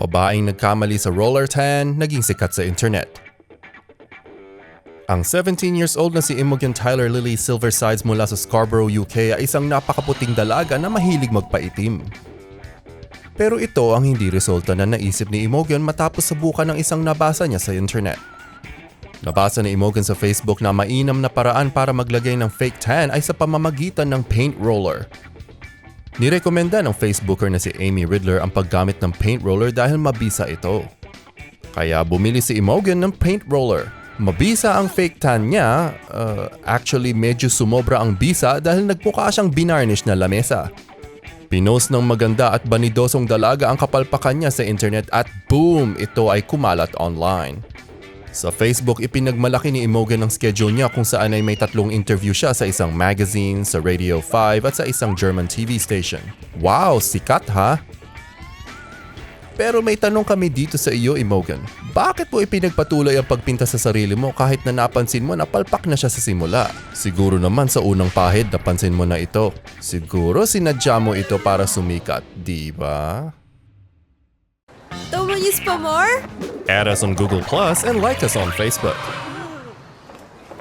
Babaeng nagkamali sa roller tan, naging sikat sa internet. Ang 17 years old na si Imogen Tyler Lily Silversides mula sa Scarborough, UK ay isang napakaputing dalaga na mahilig magpaitim. Pero ito ang hindi resulta na naisip ni Imogen matapos sabukan ng isang nabasa niya sa internet. Nabasa ni Imogen sa Facebook na mainam na paraan para maglagay ng fake tan ay sa pamamagitan ng paint roller. Nirekomenda ng Facebooker na si Amy Ridler ang paggamit ng paint roller dahil mabisa ito. Kaya bumili si Imogen ng paint roller. Mabisa ang fake tan niya, uh, actually medyo sumobra ang bisa dahil nagmukha siyang binarnish na lamesa. Pinost ng maganda at banidosong dalaga ang kapalpakan niya sa internet at boom! Ito ay kumalat online. Sa Facebook, ipinagmalaki ni Imogen ang schedule niya kung saan ay may tatlong interview siya sa isang magazine, sa Radio 5 at sa isang German TV station. Wow, sikat ha? Pero may tanong kami dito sa iyo, Imogen. Bakit mo ipinagpatuloy ang pagpinta sa sarili mo kahit na napansin mo na palpak na siya sa simula? Siguro naman sa unang pahid napansin mo na ito. Siguro sinadya mo ito para sumikat, di ba? Don't want use pa more? Add us on Google Plus and like us on Facebook.